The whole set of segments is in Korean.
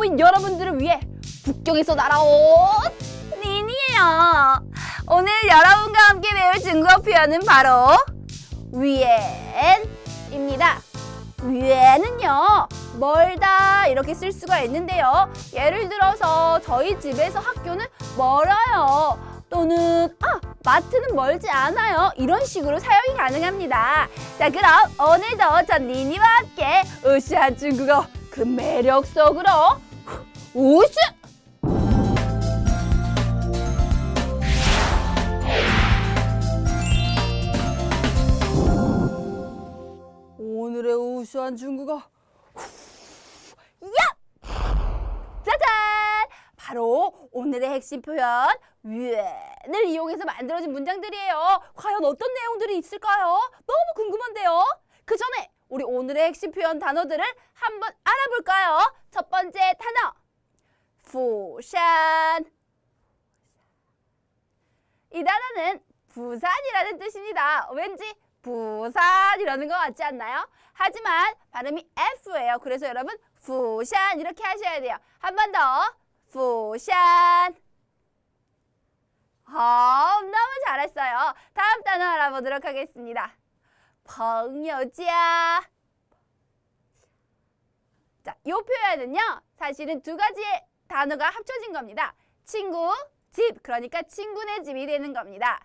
왕초보인 여러분들을 위해 북경에서 날아온 닌이에요. 오늘 여러분과 함께 배울 중국어 표현은 바로 위엔입니다. 위엔은요 멀다 이렇게 쓸 수가 있는데요. 예를 들어서 저희 집에서 학교는 멀어요. 또는 아 마트는 멀지 않아요. 이런 식으로 사용이 가능합니다. 자 그럼 오늘도 전 니니와 함께 으쌰한 중국어 그 매력 속으로 우슈! 오늘의 우수한 중국어 야! 짜잔! 바로 오늘의 핵심 표현 위엔을 이용해서 만들어진 문장들이에요. 과연 어떤 내용들이 있을까요? 너무 궁금한데요. 그 전에 우리 오늘의 핵심 표현 단어들을 한번 알아볼까요? 첫 번째 단어 부산. 이 단어는 부산이라는 뜻입니다. 왠지 부산이라는 것 같지 않나요? 하지만 발음이 F예요. 그래서 여러분 부산 이렇게 하셔야 돼요. 한 번 더. 부산. 어, 너무 잘했어요. 다음 단어 알아보도록 하겠습니다. 벙여자. 자, 이 표현은요. 사실은 두 가지의 단어가 합쳐진 겁니다. 친구, 집. 그러니까 친구네 집이 되는 겁니다.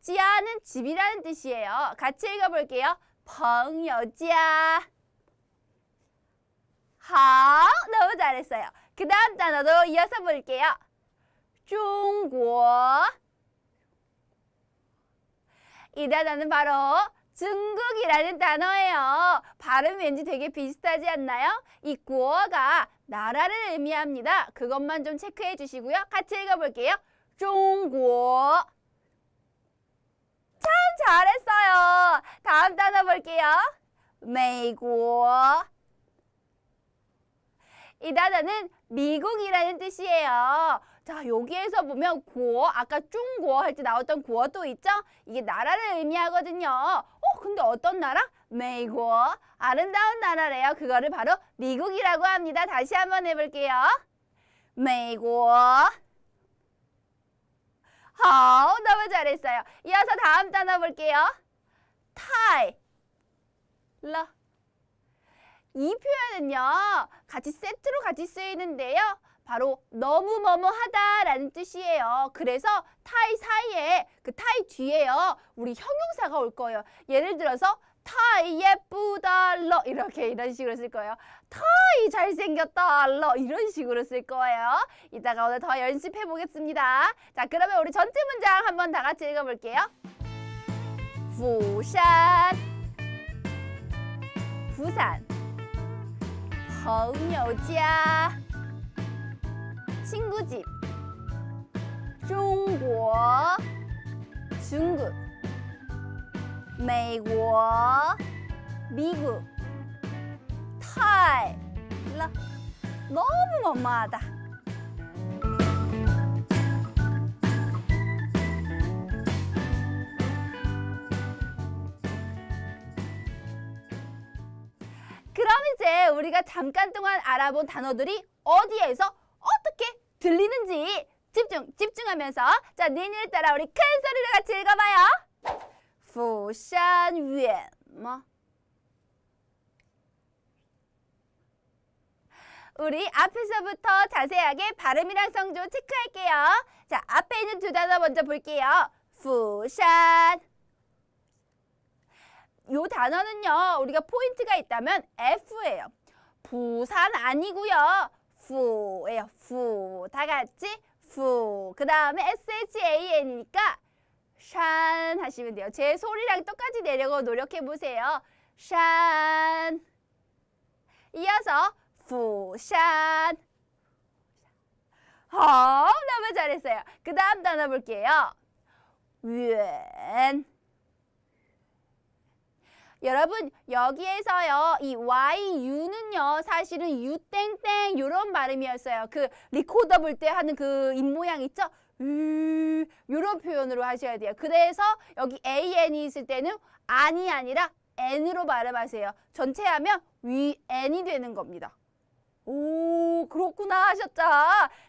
지아는 집이라는 뜻이에요. 같이 읽어볼게요. 朋友家. 하, 너무 잘했어요. 그 다음 단어도 이어서 볼게요. 중국. 이 단어는 바로 중국이라는 단어예요. 발음 왠지 되게 비슷하지 않나요? 이 구어가 나라를 의미합니다. 그것만 좀 체크해 주시고요. 같이 읽어볼게요. 중국. 참 잘했어요. 다음 단어 볼게요. 美国.이 단어는 미국이라는 뜻이에요. 자, 여기에서 보면 구어, 아까 중국어 할 때 나왔던 또 있죠? 이게 나라를 의미하거든요. 어, 근데 어떤 나라? 미국. 아름다운 나라래요. 그거를 바로 미국이라고 합니다. 다시 한번 해볼게요. 미국. 어, 너무 잘했어요. 이어서 다음 단어 볼게요. 타이. 러. 이 표현은요, 같이 세트로 같이 쓰이는데요. 바로 너무 뭐뭐하다라는 뜻이에요. 그래서 타이 사이에 그 타이 뒤에요. 우리 형용사가 올 거예요. 예를 들어서 타이 예쁘다 러 이렇게 이런 식으로 쓸 거예요. 타이 잘생겼다 러 이런 식으로 쓸 거예요. 이따가 오늘 더 연습해 보겠습니다. 자, 그러면 우리 전체 문장 한번 다 같이 읽어볼게요. 부산 부산 朋友家 친구 집. 중국 중국. 미국. 타이 라 너무 뭐뭐하다. 그럼 이제 우리가 잠깐 동안 알아본 단어들이 어디에서 들리는지 집중 집중하면서 자 니니를 따라 우리 큰 소리로 같이 읽어봐요. 부산 뭐 우리 앞에서부터 자세하게 발음이랑 성조 체크할게요. 자 앞에 있는 두 단어 먼저 볼게요. 부산 요 단어는요 우리가 포인트가 있다면 F예요. 부산 아니고요. 후예요. 후. 다 같이 후. 그 다음에 SHAN이니까 샨 하시면 돼요. 제 소리랑 똑같이 내려고 노력해 보세요. 샨. 이어서 부산. 어, 너무 잘했어요. 그 다음 단어 볼게요. 웬. 여러분 여기에서요 이 YU는요 사실은 유땡땡 요런 발음이었어요 그 리코더 볼 때 하는 그 입 모양 있죠 으 요런 표현으로 하셔야 돼요 그래서 여기 AN이 있을 때는 안이 아니라 N으로 발음하세요 전체 하면 위 N이 되는 겁니다 오, 그렇구나 하셨죠?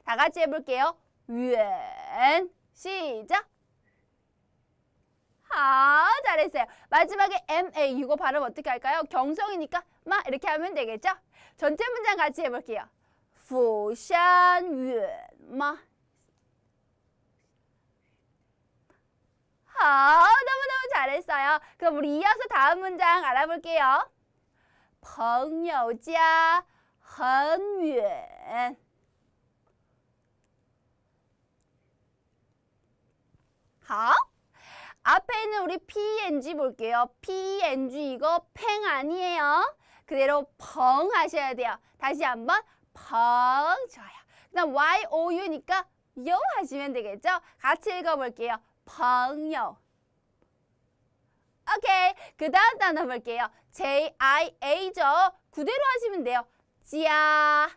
다 같이 해볼게요. 远 시작. 아, 잘했어요. 마지막에 MA 이거 발음 어떻게 할까요? 경성이니까 마 이렇게 하면 되겠죠? 전체 문장 같이 해볼게요. 釜山远吗? 아, 너무너무 잘했어요. 그럼 우리 이어서 다음 문장 알아볼게요. 朋友家很远. 하? 앞에 있는 우리 PNG 볼게요. PNG 이거 팽 아니에요. 그대로 펑 하셔야 돼요. 다시 한번 펑 좋아요. 그다음 YOU니까 요 하시면 되겠죠? 같이 읽어볼게요. 朋友 오케이. 그 다음 단어 볼게요. J-I-A죠. 그대로 하시면 돼요. 지야.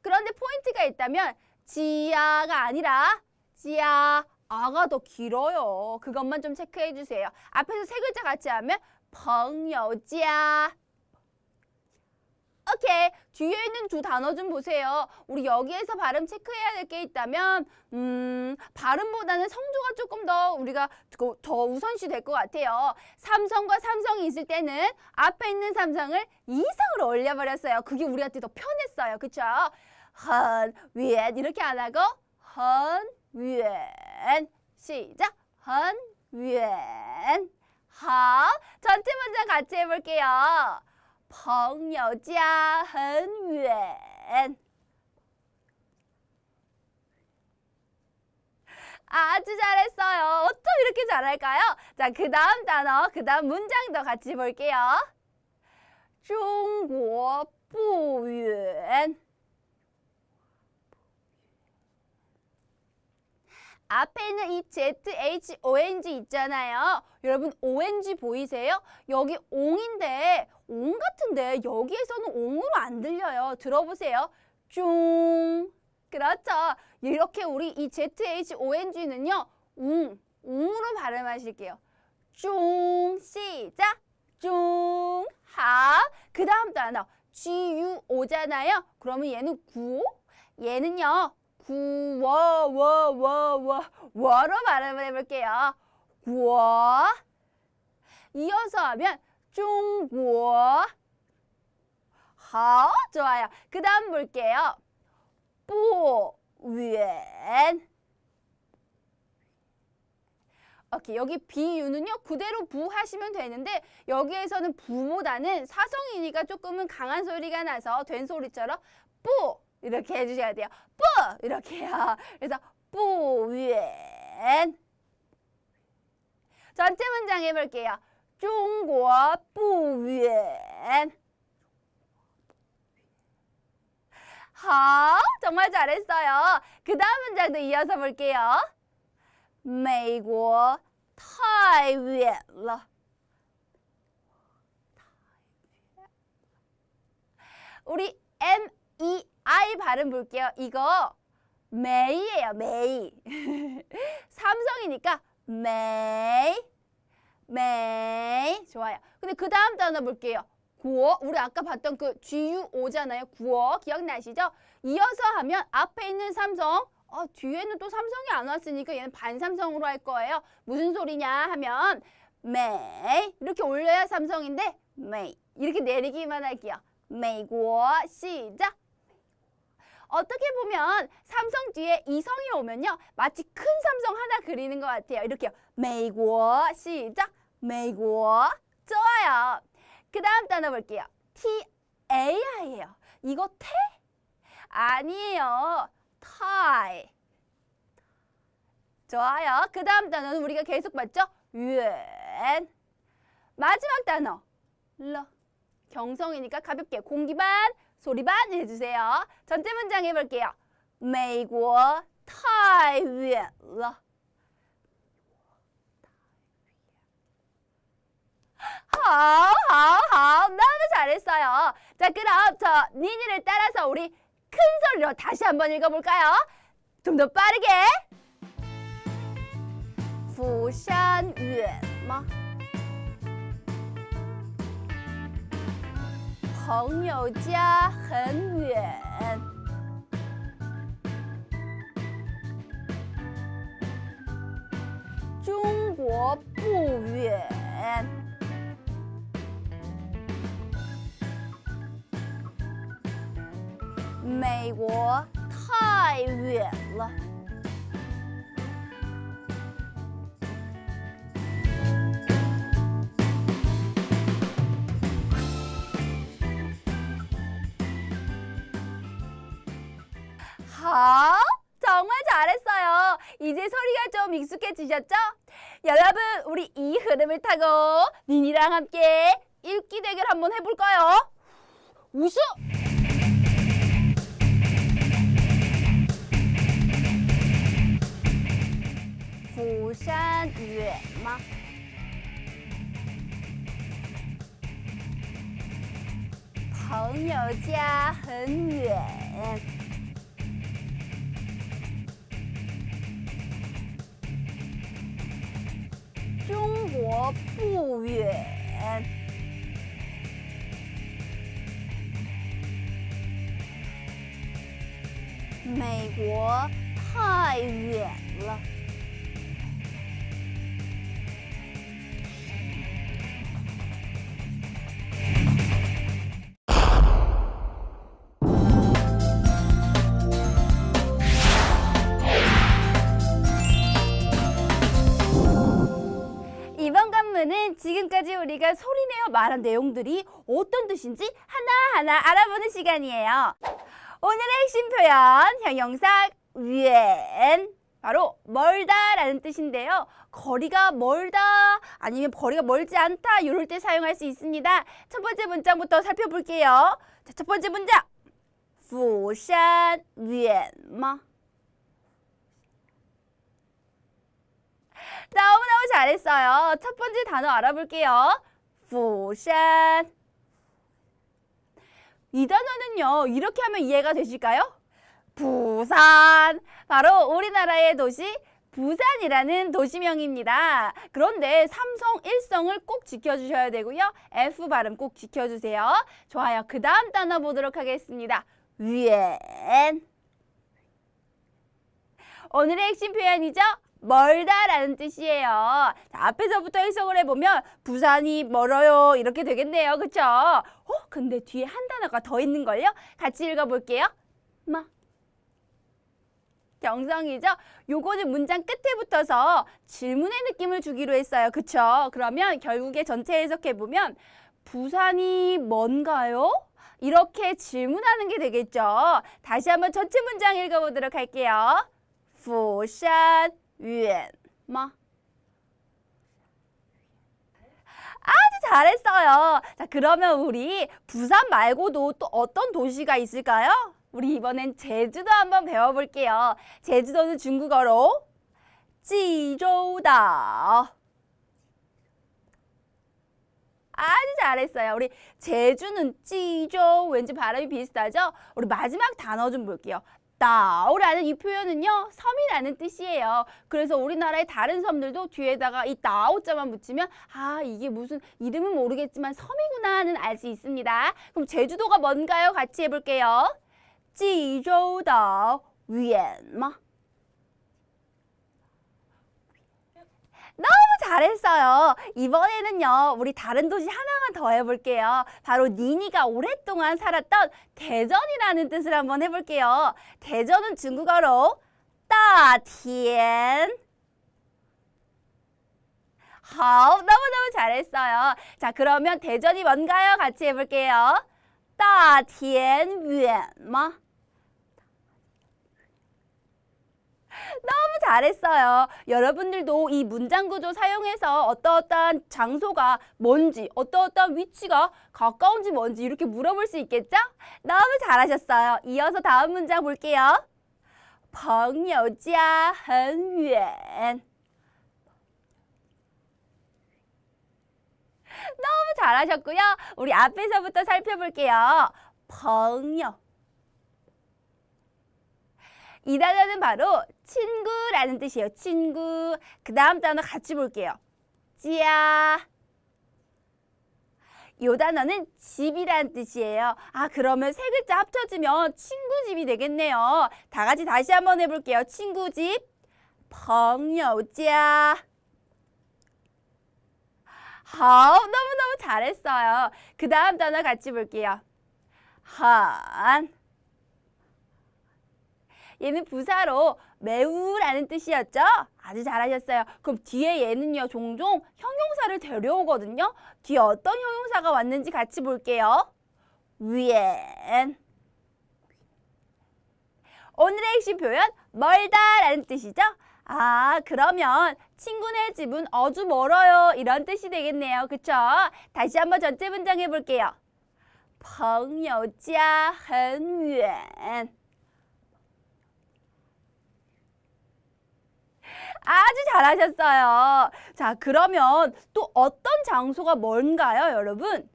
그런데 포인트가 있다면 지야가 아니라 지야. 아가 더 길어요. 그것만 좀 체크해 주세요. 앞에서 세 글자 같이 하면 벙여지야. 오케이. 뒤에 있는 두 단어 좀 보세요. 우리 여기에서 발음 체크해야 될 게 있다면 음, 발음보다는 성조가 조금 더 우리가 더더 우선시 될 것 같아요. 삼성과 삼성이 있을 때는 앞에 있는 삼성을 이성으로 올려버렸어요. 그게 우리한테 더 편했어요. 그쵸? 헌, 위엔 이렇게 안 하고 헌, 위엔 시작 헌, 위엔 하 전체 문장 같이 해볼게요. 朋友家很远. 아주 잘했어요. 어쩜 이렇게 잘할까요? 자, 그 다음 단어, 그 다음 문장도 같이 볼게요. 中国不远. 앞에 있는 이 ZHONG 있잖아요. 여러분 ONG 보이세요? 여기 옹인데 옹 같은데 여기에서는 옹으로 안 들려요. 들어보세요. 쫑. 그렇죠. 이렇게 우리 이 ZHONG는요. 웅, 웅으로 발음하실게요. 쫑 시작. 쫑. 하. 그 다음 단어 GUO잖아요. 그러면 얘는 구오. 얘는요. 구워 워 워 워 워로 발음을 해볼게요. 구워 이어서 하면 중국어 하 좋아요. 그 다음 볼게요. 不远 오케이 여기 비유는요 그대로 부 하시면 되는데 여기에서는 부보다는 사성이니까 조금은 강한 소리가 나서 된 소리처럼 뿌 이렇게 해주셔야 돼요. 뿌 이렇게 해요. 그래서 뿌远 전체 문장 해볼게요. 中国不远 하, 정말 잘했어요. 그 다음 문장도 이어서 볼게요. 美国太远了. 우리 M E I 발음 볼게요. 이거 메이예요. 메이. 삼성이니까 메이. 메이. 좋아요. 근데 그 다음 단어 볼게요. 구어. 우리 아까 봤던 그 GUO잖아요. 구어. 기억나시죠? 이어서 하면 앞에 있는 삼성 어, 뒤에는 또 삼성이 안 왔으니까 얘는 반삼성으로 할 거예요. 무슨 소리냐 하면 메이 이렇게 올려야 삼성인데 메이 이렇게 내리기만 할게요. 美国 시작. 어떻게 보면 삼성 뒤에 이성이 오면요. 마치 큰 삼성 하나 그리는 것 같아요. 이렇게요. 메이고 시작. 메이고 좋아요. 그 다음 단어 볼게요. TAI예요. 이거 태? 아니에요. 타이. 좋아요. 그 다음 단어는 우리가 계속 봤죠? 유엔. 마지막 단어. 러. 경성이니까 가볍게 공기반 소리 반 해주세요. 전체 문장 해볼게요. 美国太远了. 하오, 하오, 하오. 너무 잘했어요. 자, 그럼 저 니니를 따라서 우리 큰 소리로 다시 한번 읽어볼까요? 좀 더 빠르게. 釜山远吗? 朋友家很远。中国不远。美国太远了。 好， 정말 잘했어요. 이제 소리가 좀 익숙해지셨죠? 여러분, 우리 이 흐름을 타고 니니랑 함께 읽기 대결 한번 해볼까요? 우수! 부산 远吗?朋友家很远。 不远。美国太远了。 우리가 소리내어 말한 내용들이 어떤 뜻인지 하나하나 알아보는 시간이에요. 오늘의 핵심 표현, 형용사 远 바로 멀다라는 뜻인데요. 거리가 멀다 아니면 거리가 멀지 않다 이럴 때 사용할 수 있습니다. 첫 번째 문장부터 살펴볼게요. 자, 첫 번째 문장. 釜山远吗? 너무너무 잘했어요. 첫 번째 단어 알아볼게요. 부산 이 단어는요 이렇게 하면 이해가 되실까요? 부산 바로 우리나라의 도시 부산이라는 도시명입니다. 그런데 삼성 일성을 꼭 지켜주셔야 되고요. F 발음 꼭 지켜주세요. 좋아요. 그 다음 단어 보도록 하겠습니다. 위엔 오늘의 핵심 표현이죠. 멀다라는 뜻이에요. 자, 앞에서부터 해석을 해보면 부산이 멀어요 이렇게 되겠네요. 그쵸? 어? 근데 뒤에 한 단어가 더 있는걸요? 같이 읽어볼게요. 마. 경성이죠? 요거는 문장 끝에 붙어서 질문의 느낌을 주기로 했어요. 그쵸? 그러면 결국에 전체 해석해보면 부산이 뭔가요? 이렇게 질문하는 게 되겠죠. 다시 한번 전체 문장 읽어보도록 할게요. 釜 위엔 마 아주 잘했어요. 자, 그러면 우리 부산 말고도 또 어떤 도시가 있을까요? 우리 이번엔 제주도 한번 배워볼게요. 제주도는 중국어로 지조다. 아주 잘했어요. 우리 제주는 찌조 왠지 발음이 비슷하죠? 우리 마지막 단어 좀 볼게요. 있다라는 이 표현은요 섬이라는 뜻이에요. 그래서 우리나라의 다른 섬들도 뒤에다가 이 나오자만 붙이면 아 이게 무슨 이름은 모르겠지만 섬이구나는 알 수 있습니다. 그럼 제주도가 뭔가요? 같이 해볼게요. 지조다 위엔마 너무 잘했어요. 이번에는요, 우리 다른 도시 하나만 더 해볼게요. 바로 니니가 오랫동안 살았던 대전이라는 뜻을 한번 해볼게요. 대전은 중국어로 따티엔. 好, 너무너무 잘했어요. 자, 그러면 대전이 뭔가요? 같이 해볼게요. 大田远吗? 잘했어요. 여러분들도 이 문장 구조 사용해서 어떠어떠한 장소가 뭔지, 어떠어떠한 위치가 가까운지 뭔지 이렇게 물어볼 수 있겠죠? 너무 잘하셨어요. 이어서 다음 문장 볼게요. 朋友家很远. 너무 잘하셨고요. 우리 앞에서부터 살펴볼게요. 朋友. 이 단어는 바로 친구라는 뜻이에요. 친구. 그 다음 단어 같이 볼게요. 찌야. 이 단어는 집이라는 뜻이에요. 아, 그러면 세 글자 합쳐지면 친구 집이 되겠네요. 다 같이 다시 한번 해볼게요. 친구 집. 朋友家. 하우 너무너무 잘했어요. 그 다음 단어 같이 볼게요. 한 얘는 부사로 매우라는 뜻이었죠? 아주 잘하셨어요. 그럼 뒤에 얘는요, 종종 형용사를 데려오거든요. 뒤에 어떤 형용사가 왔는지 같이 볼게요. 위엔. 오늘의 핵심 표현, 멀다라는 뜻이죠? 아, 그러면 친구네 집은 아주 멀어요. 이런 뜻이 되겠네요. 그쵸? 다시 한번 전체 문장 해볼게요. 朋友家很远。 아주 잘하셨어요. 자, 그러면 또 어떤 장소가 먼가요, 여러분?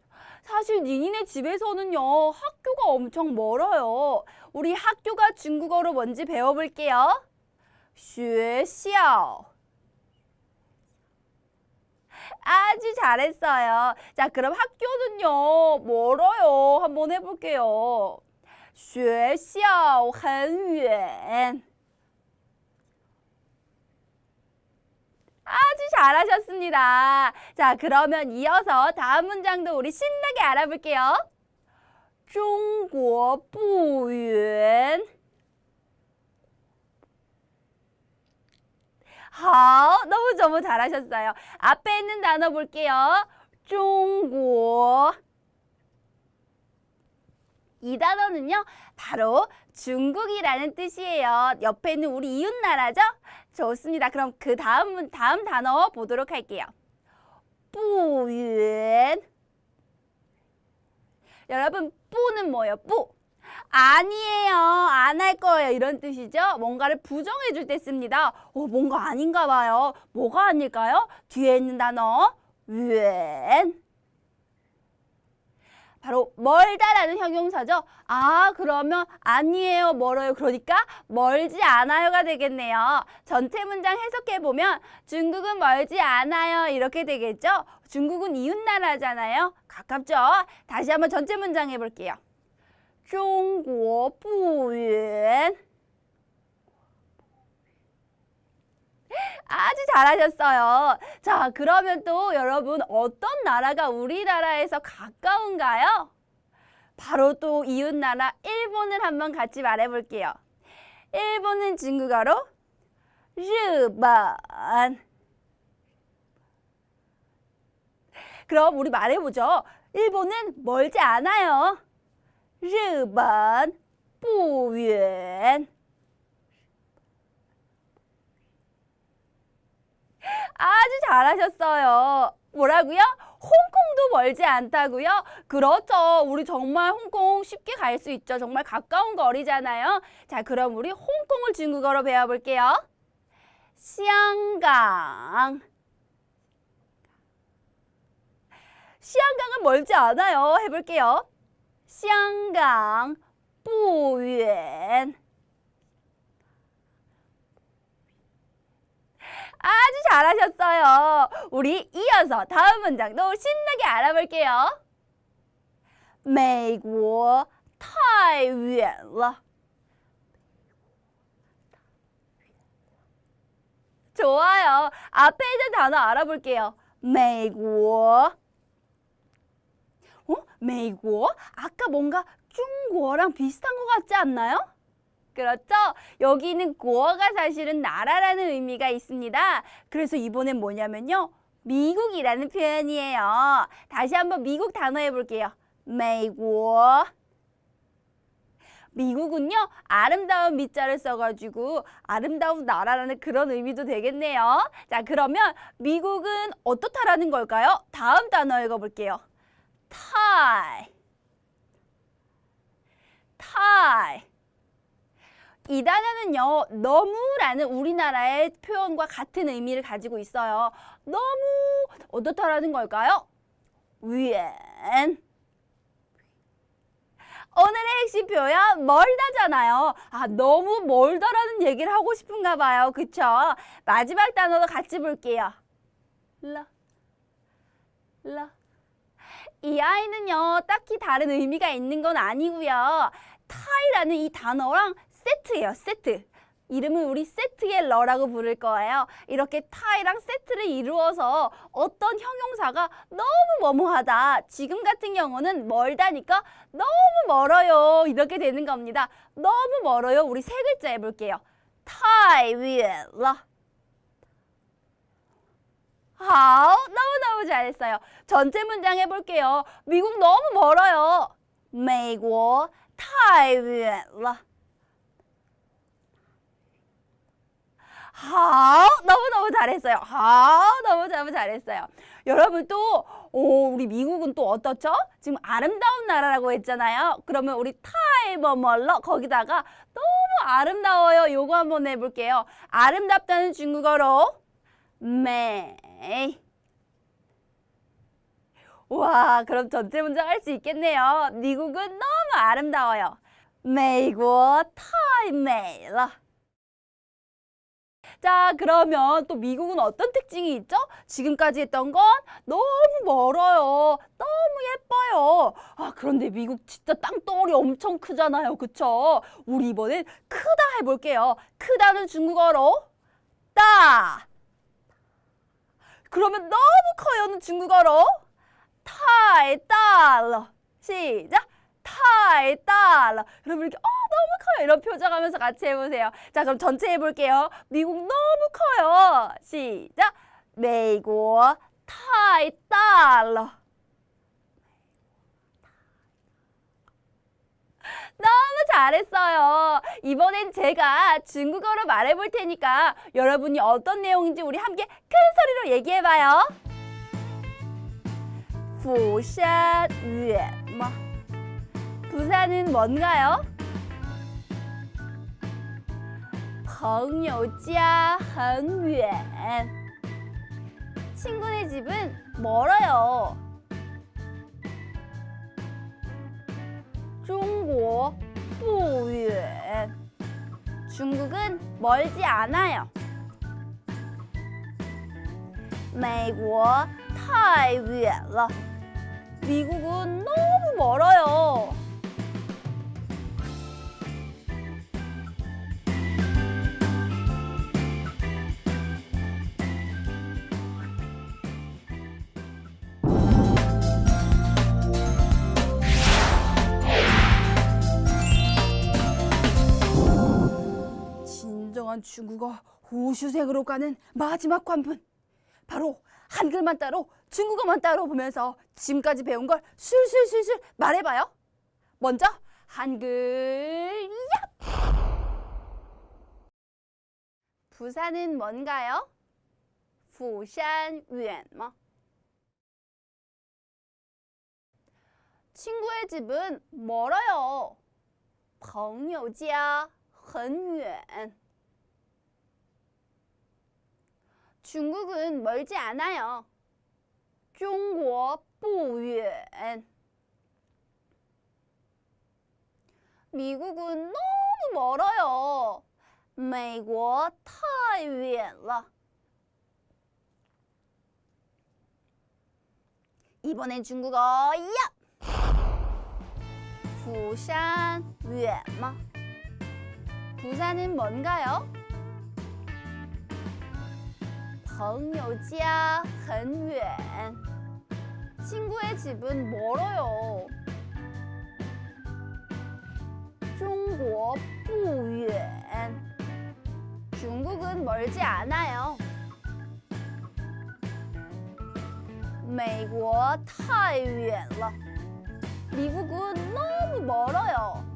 사실 니니네 집에서는요, 학교가 엄청 멀어요. 우리 학교가 중국어로 뭔지 배워볼게요. 学校. 아주 잘했어요. 자, 그럼 학교는요, 멀어요. 한번 해볼게요. 学校很远. 아주 잘하셨습니다. 자, 그러면 이어서 다음 문장도 우리 신나게 알아볼게요. 중국 부윤 好, 너무너무 잘하셨어요. 앞에 있는 단어 볼게요. 중국 이 단어는요, 바로 중국이라는 뜻이에요. 옆에 있는 우리 이웃나라죠? 좋습니다. 그럼 그 다음, 다음 단어 보도록 할게요. 뿌윤. 여러분, 뿌는 뭐예요? 뿌. 아니에요. 안 할 거예요. 이런 뜻이죠. 뭔가를 부정해 줄 때 씁니다. 어, 뭔가 아닌가 봐요. 뭐가 아닐까요? 뒤에 있는 단어, 웬. 바로 멀다라는 형용사죠. 아, 그러면 아니에요, 멀어요. 그러니까 멀지 않아요가 되겠네요. 전체 문장 해석해 보면 중국은 멀지 않아요. 이렇게 되겠죠? 중국은 이웃 나라잖아요. 가깝죠? 다시 한번 전체 문장 해 볼게요. 中国不远. 아주 잘하셨어요. 자, 그러면 또 여러분 어떤 나라가 우리나라에서 가까운가요? 바로 또 이웃나라 일본을 한번 같이 말해볼게요. 일본은 중국어로 르반 그럼 우리 말해보죠. 일본은 멀지 않아요. 르반 부연 아주 잘하셨어요. 뭐라고요? 홍콩도 멀지 않다고요? 그렇죠. 우리 정말 홍콩 쉽게 갈 수 있죠. 정말 가까운 거리잖아요. 자, 그럼 우리 홍콩을 중국어로 배워볼게요. 시안강 시안강은 멀지 않아요. 해볼게요. 시안강 부연 아주 잘하셨어요. 우리 이어서 다음 문장도 신나게 알아볼게요. 美国太远了. 좋아요. 앞에 있는 단어 알아볼게요. 美国. 어? 美国? 아까 뭔가 중국어랑 비슷한 것 같지 않나요? 그렇죠? 여기는 고어가 사실은 나라라는 의미가 있습니다. 그래서 이번엔 뭐냐면요. 미국이라는 표현이에요. 다시 한번 미국 단어 해볼게요. 美国. 미국은요, 아름다운 밑자를 써가지고 아름다운 나라라는 그런 의미도 되겠네요. 자, 그러면 미국은 어떻다라는 걸까요? 다음 단어 읽어볼게요. 타이. 타이. 이 단어는요, 너무라는 우리나라의 표현과 같은 의미를 가지고 있어요. 너무 어떻다라는 걸까요? 위엔. 오늘의 핵심 표현 멀다잖아요. 아, 너무 멀다라는 얘기를 하고 싶은가 봐요. 그쵸? 마지막 단어도 같이 볼게요. 러. 러. 이 아이는요, 딱히 다른 의미가 있는 건 아니고요. 타이라는 이 단어랑 세트예요, 세트. 이름은 우리 세트의 러라고 부를 거예요. 이렇게 타이랑 세트를 이루어서 어떤 형용사가 너무 머무하다. 지금 같은 경우는 멀다니까 너무 멀어요. 이렇게 되는 겁니다. 너무 멀어요. 우리 세 글자 해볼게요. 太远了. 好, 너무너무 잘했어요. 전체 문장 해볼게요. 미국 너무 멀어요. 美国太远了. 好, 너무너무 잘했어요. 好, 너무너무 잘했어요. 여러분 또 오, 우리 미국은 또 어떻죠? 지금 아름다운 나라라고 했잖아요. 그러면 우리 타이머멀러 거기다가 너무 아름다워요. 요거 한번 해볼게요. 아름답다는 중국어로 美. 와, 그럼 전체 문장 할 수 있겠네요. 미국은 너무 아름다워요. 美国太美了. 자, 그러면 또 미국은 어떤 특징이 있죠? 지금까지 했던 건 너무 멀어요. 너무 예뻐요. 아, 그런데 미국 진짜 땅덩어리 엄청 크잖아요. 그쵸? 우리 이번엔 크다 해볼게요. 크다는 중국어로 따. 그러면 너무 커요는 중국어로 타이 달러. 시작. 타이 달러. 여러분 이렇게 어 너무 커요. 이런 표정하면서 같이 해보세요. 자 그럼 전체 해볼게요. 미국 너무 커요. 시작. 美国太大了. 너무 잘했어요. 이번엔 제가 중국어로 말해볼 테니까 여러분이 어떤 내용인지 우리 함께 큰 소리로 얘기해봐요. 釜山远吗? 부산은 뭔가요? 朋友家很远. 친구네 집은 멀어요. 中国不远. 중국은 멀지 않아요. 美国太远了. 미국은 너무 멀어요. 진정한 중국어 우슈색으로 가는 마지막 관문. 바로 한글만 따로 중국어만 따로 보면서 지금까지 배운 걸 술술술술 말해봐요. 먼저 한글 야! 부산은 뭔가요? 釜山远吗? 친구의 집은 멀어요. 朋友家很远. 중국은 멀지 않아요. 中国不远. 미국은 너무 멀어요. 美国太远了. 이번엔 중국어 야! 釜山远吗? 부산은 뭔가요? 朋友家很远. 친구의 집은 멀어요. 中国不远. 중국은 멀지 않아요. 美国太远了. 미국은 너무 멀어요.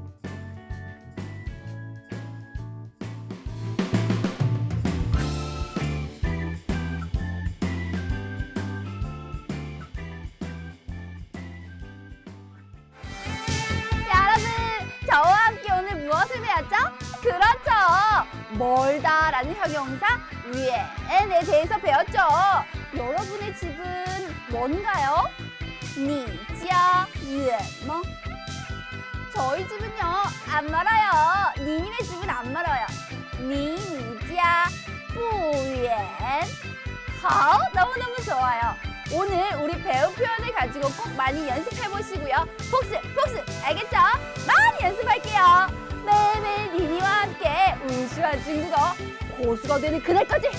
멀다라는 형용사 위엔에 대해서 배웠죠. 여러분의 집은 뭔가요? 니지야 위엔 뭐? 저희 집은요 안 멀어요. 니네 집은 안 멀어요. 니지야 부엔. 好, 너무너무 좋아요. 오늘 우리 배운 표현을 가지고 꼭 많이 연습해 보시고요. 폭스, 폭스, 알겠죠? 많이 연습할게요. 매일매일 니니와 함께 유한 친구가 고수가 되는 그날까지